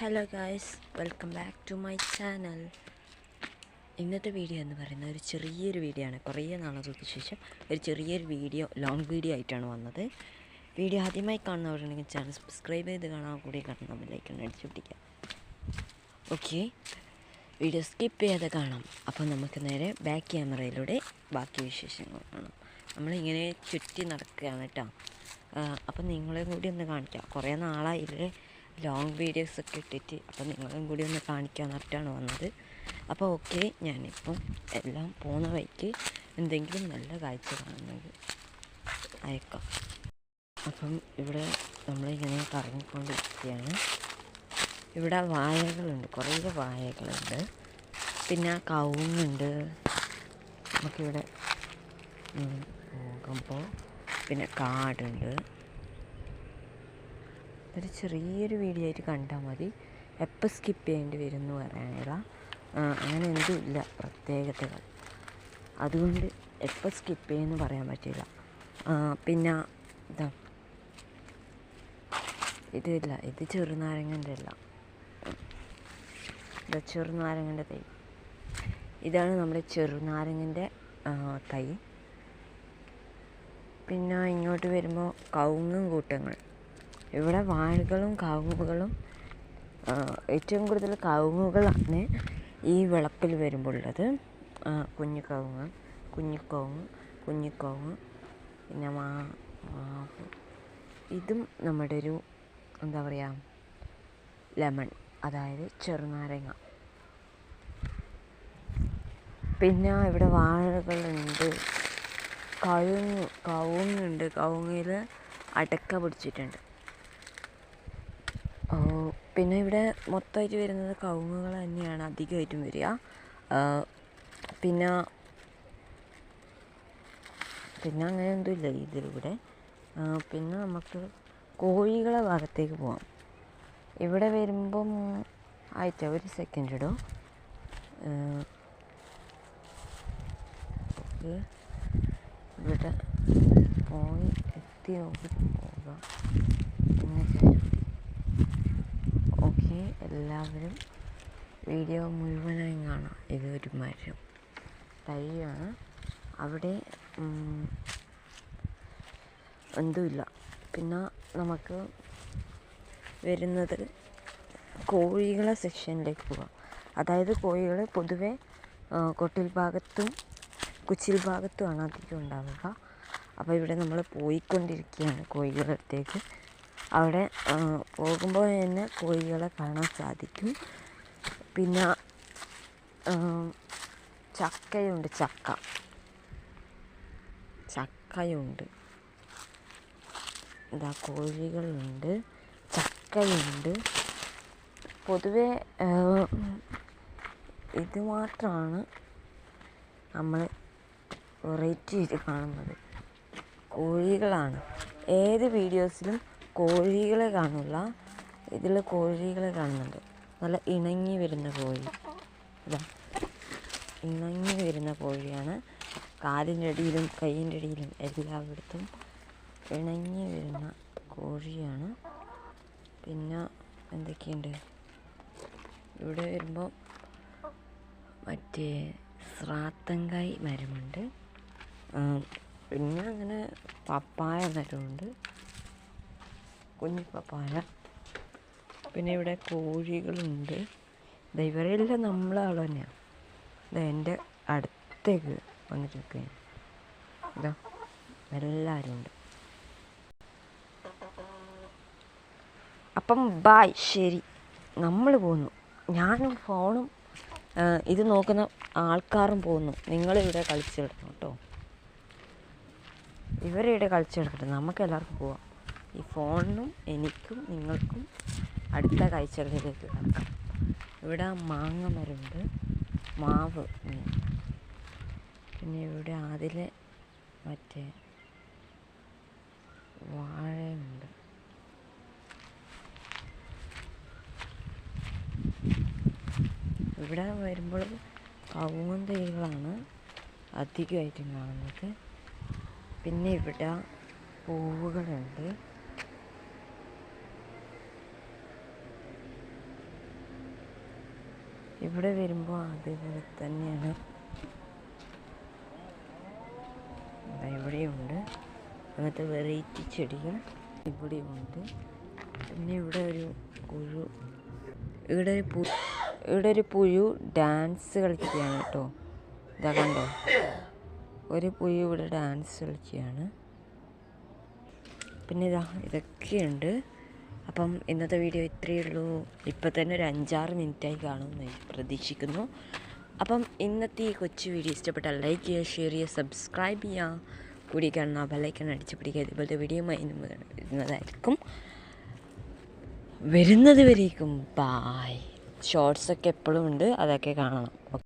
Hello guys welcome back to my channel ഇന്നത്തെ video എന്ന് പറയുന്നത് ഒരു ചെറിയൊരു വീഡിയോ ആണ്. കുറേ നാളുകൾക്ക് ശേഷം ഒരു ചെറിയൊരു വീഡിയോ ലോങ് വീഡിയോ ആയിട്ടാണ് വന്നത്. വീഡിയോ ആദ്യമായി കാണുന്നവരുണ്ടെങ്കിൽ ചാനൽ സബ്സ്ക്രൈബ് ചെയ്ത് കാണാൻ കൂടി കാണണം ലൈക്കൊന്ന് അടിച്ചു പിടിക്കാം ഓക്കെ വീഡിയോ സ്കിപ്പ് ചെയ്യാതെ കാണാം. അപ്പോൾ നമുക്ക് നേരെ ബാക്ക് ക്യാമറയിലൂടെ ബാക്കി വിശേഷങ്ങൾ കാണാം. നമ്മളിങ്ങനെ ചുറ്റി നടക്കുകയാണ് കേട്ടോ അപ്പം നിങ്ങളെ കൂടി ഒന്ന് കാണിക്കാം. കുറേ നാളായില്ലേ ലോങ് വീഡിയോസ് ഒക്കെ ഇട്ടിട്ട് അപ്പം നിങ്ങളും കൂടി ഒന്ന് കാണിക്കാൻ പറഞ്ഞിട്ടാണ് വന്നത്. അപ്പോൾ ഓക്കെ ഞാനിപ്പം എല്ലാം പോകുന്ന വഴിക്ക് എന്തെങ്കിലും നല്ല കാഴ്ച കാണുന്നത് അയക്കാം. അപ്പം ഇവിടെ നമ്മളിങ്ങനെ കറങ്ങിക്കൊണ്ടിരിക്കുകയാണ്. ഇവിടെ വായകളുണ്ട് കുറേ വായകളുണ്ട് പിന്നെ കവുങ്ങുണ്ട്. നമുക്കിവിടെ പോകുമ്പോൾ പിന്നെ കാടുണ്ട്. ഒരു ചെറിയൊരു വീഡിയോ ആയിട്ട് കണ്ടാൽ മതി. എപ്പോൾ സ്കിപ്പ് ചെയ്യേണ്ടി വരും എന്ന് പറയാനില്ല അങ്ങനെ എന്തും ഇല്ല പ്രത്യേകതകൾ. അതുകൊണ്ട് എപ്പോൾ സ്കിപ്പ് ചെയ്യുമെന്ന് പറയാൻ പറ്റില്ല. പിന്നെ ഇതാ ഇതില്ല ഇത് ചെറുനാരങ്ങന്റെ അല്ല. ഇതാ ചെറുനാരങ്ങന്റെ തൈ. ഇതാണ് നമ്മുടെ ചെറുനാരങ്ങന്റെ തൈ. പിന്നെ ഇങ്ങോട്ട് വരുമ്പോൾ കൗങ്ങും കൂട്ടങ്ങൾ. ഇവിടെ വാഴകളും കവുങ്ങുകളും ഏറ്റവും കൂടുതൽ കവുങ്ങുകളാണ് ഈ വിളക്കിൽ വരുമ്പോൾ ഉള്ളത് കുഞ്ഞു കവുങ്ങ് കുഞ്ഞിക്കവുങ്ങ് കുഞ്ഞിക്കവുങ്ങ് പിന്നെ മാ ഇതും നമ്മുടെ ഒരു എന്താ പറയുക ലെമൺ അതായത് ചെറുനാരങ്ങ. പിന്നെ ഇവിടെ വാഴകളുണ്ട്. കവുങ്ങ് കവുങ്ങുണ്ട്. കവുങ്ങിൽ അടക്ക പിടിച്ചിട്ടുണ്ട്. പിന്നെ ഇവിടെ മൊത്തമായിട്ട് വരുന്നത് കവുങ്ങുകൾ തന്നെയാണ് അധികമായിട്ടും വരിക. പിന്നെ പിന്നെ അങ്ങനെ ഒന്നുമില്ല ഇതിലൂടെ. പിന്നെ നമുക്ക് കോഴികളെ ഭാഗത്തേക്ക് പോവാം. ഇവിടെ വരുമ്പം ആയിട്ട് ഒരു സെക്കൻഡ് ഇടും. ഇവിടെ പോയി എത്തി നോക്കി പോകാം. ശേഷം ഓക്കെ എല്ലാവരും വീഡിയോ മുഴുവനായി കാണാം. ഇതൊരു മരം. തൈയാണ്. അവിടെ എന്തുമില്ല. പിന്നെ നമുക്ക് വരുന്നത് കോഴികളെ സെക്ഷനിലേക്ക് പോകാം. അതായത് കോഴികൾ പൊതുവേ കൊട്ടിൽ ഭാഗത്തും കുച്ചിൽ ഭാഗത്തുമാണ് അധികം ഉണ്ടാവുക. അപ്പോൾ ഇവിടെ നമ്മൾ പോയിക്കൊണ്ടിരിക്കുകയാണ് കോഴികളുടെ അടുത്തേക്ക് അവിടെ പോകുമ്പോൾ തന്നെ കോഴികളെ കാണാൻ സാധിക്കും. പിന്നെ ചക്കയുണ്ട് ചക്ക. ചക്കയുണ്ട്. ഇതാ കോഴികളുണ്ട് ചക്കയുണ്ട്. പൊതുവെ ഇത് മാത്രമാണ് നമ്മൾ വെറൈറ്റി കാണുന്നത്. കോഴികളാണ്. ഏത് വീഡിയോസിലും കോഴികളെ കാണില്ല ഇതിൽ കോഴികളെ കാണുന്നുണ്ട്. നല്ല ഇണങ്ങി വരുന്ന കോഴി. അതാ ഇണങ്ങി വരുന്ന കോഴിയാണ്. കാലിന്റെ അടിയിലും കൈയിന്റെ അടിയിലും എല്ലായിടത്തും ഇണങ്ങി വരുന്ന കോഴിയാണ്. പിന്നെ എന്തൊക്കെയുണ്ട്? ഇവിടെ വരുമ്പോൾ മറ്റേ സ്രാത്തങ്കായ് മരമുണ്ട്. പിന്നെ അങ്ങനെ പപ്പായ മരമുണ്ട്. കുഞ്ഞു പപ്പായ. പിന്നെ ഇവിടെ കോഴികളുണ്ട്. ഇവരെല്ലാം നമ്മളാൾ തന്നെയാണ് ഇതാ എന്റെ അടുത്തേക്ക് വന്നിട്ടിരിക്കുകയാണ് ഇതാ എല്ലാവരും ഉണ്ട്. അപ്പം ബായ് ശരി. നമ്മൾ പോന്നു. ഞാനും ഫോണും ഇത് നോക്കുന്ന ആൾക്കാരും പോകുന്നു നിങ്ങളിവിടെ കളിച്ചെടുക്കണം കേട്ടോ. ഇവരിവിടെ കളിച്ചെടുക്കട്ടെ നമുക്ക് എല്ലാവർക്കും പോവാം. ഈ ഫോണിനും എനിക്കും നിങ്ങൾക്കും അടുത്ത കാഴ്ചകളിലേക്ക് കിടക്കാം. ഇവിടെ മാങ്ങ മരമുണ്ട് മാവ് പിന്നെ ഇവിടെ അതിലെ മറ്റേ വാഴയുണ്ട്. ഇവിടെ വരുമ്പോൾ കവുങ്ങൻ തൈകളാണ് അധികമായിട്ടും കാണുന്നത്. പിന്നെ ഇവിടെ പൂവുകളുണ്ട്. ഇവിടെ വരുമ്പോൾ അതേപോലെ തന്നെയാണ്. ഇവിടെയുണ്ട്. അങ്ങനത്തെ വെറൈറ്റി ചെടികൾ ഇവിടെയുണ്ട്. പിന്നെ ഇവിടെ ഒരു പുഴു ഇവിടെ ഒരു പു ഇവിടെ ഒരു പുഴു ഡാൻസ് കളിക്കുകയാണ് കേട്ടോ. ഇതാ കണ്ടോ? ഒരു പുഴു ഇവിടെ ഡാൻസ് കളിക്കുകയാണ്. പിന്നെ ഇതാ ഇതൊക്കെയുണ്ട്. അപ്പം ഇന്നത്തെ വീഡിയോ ഇത്രയേ ഉള്ളൂ. ഇപ്പം തന്നെ ഒരു അഞ്ചാറ് മിനിറ്റായി കാണുമെന്ന് പ്രതീക്ഷിക്കുന്നു. അപ്പം ഇന്നത്തെ ഈ കൊച്ചു വീഡിയോ ഇഷ്ടപ്പെട്ടാൽ ലൈക്ക് ചെയ്യുക ഷെയർ ചെയ്യുക സബ്സ്ക്രൈബ് ചെയ്യുക. കൂടി കാണുന്ന ബെല്ലൈക്കൺ അടിച്ചു പിടിക്കുക. ഇതുപോലത്തെ വീഡിയോമായി ഇരുന്നതായിരിക്കും വരുന്നത് വരേക്കും. ബായ് ഷോർട്സൊക്കെ എപ്പോഴും ഉണ്ട്. അതൊക്കെ കാണണം.